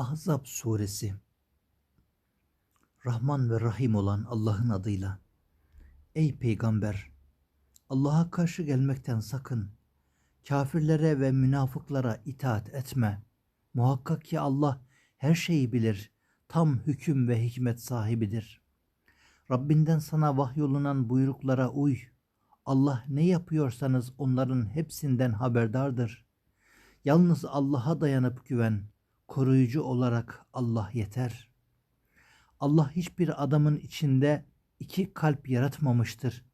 Ahzab suresi. Rahman ve Rahim olan Allah'ın adıyla. Ey peygamber Allah'a karşı gelmekten sakın. Kafirlere ve münafıklara itaat etme. Muhakkak ki Allah her şeyi bilir tam hüküm ve hikmet sahibidir. Rabbinden sana vahyolunan buyruklara uy. Allah ne yapıyorsanız onların hepsinden haberdardır. Yalnız Allah'a dayanıp güven koruyucu olarak Allah yeter. Allah hiçbir adamın içinde iki kalp yaratmamıştır.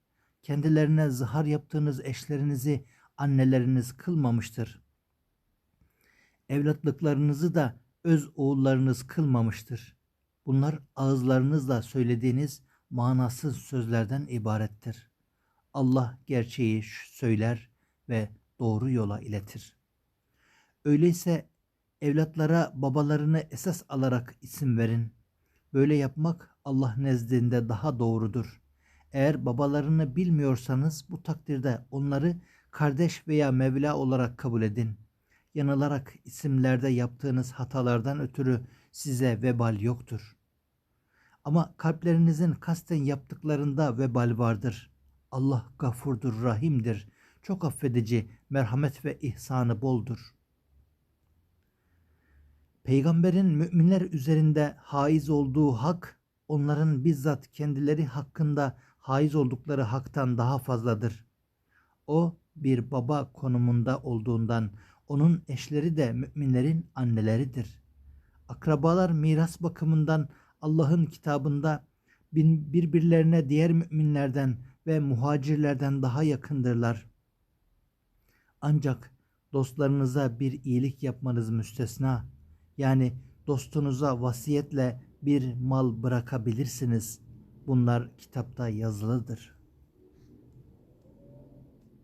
Kendilerine zihar yaptığınız eşlerinizi anneleriniz kılmamıştır. Evlatlıklarınızı da öz oğullarınız kılmamıştır. Bunlar ağızlarınızla söylediğiniz manasız sözlerden ibarettir. Allah gerçeği söyler ve doğru yola iletir. Öyleyse Evlatlara babalarını esas alarak isim verin. Böyle yapmak Allah nezdinde daha doğrudur. Eğer babalarını bilmiyorsanız bu takdirde onları kardeş veya Mevla olarak kabul edin. Yanılarak isimlerde yaptığınız hatalardan ötürü size vebal yoktur. Ama kalplerinizin kasten yaptıklarında vebal vardır. Allah gafurdur, rahimdir, çok affedici, merhamet ve ihsanı boldur.'' Peygamberin müminler üzerinde haiz olduğu hak, onların bizzat kendileri hakkında haiz oldukları haktan daha fazladır. O bir baba konumunda olduğundan onun eşleri de müminlerin anneleridir. Akrabalar miras bakımından Allah'ın kitabında birbirlerine diğer müminlerden ve muhacirlerden daha yakındırlar. Ancak dostlarınıza bir iyilik yapmanız müstesna.'' Yani dostunuza vasiyetle bir mal bırakabilirsiniz. Bunlar kitapta yazılıdır.''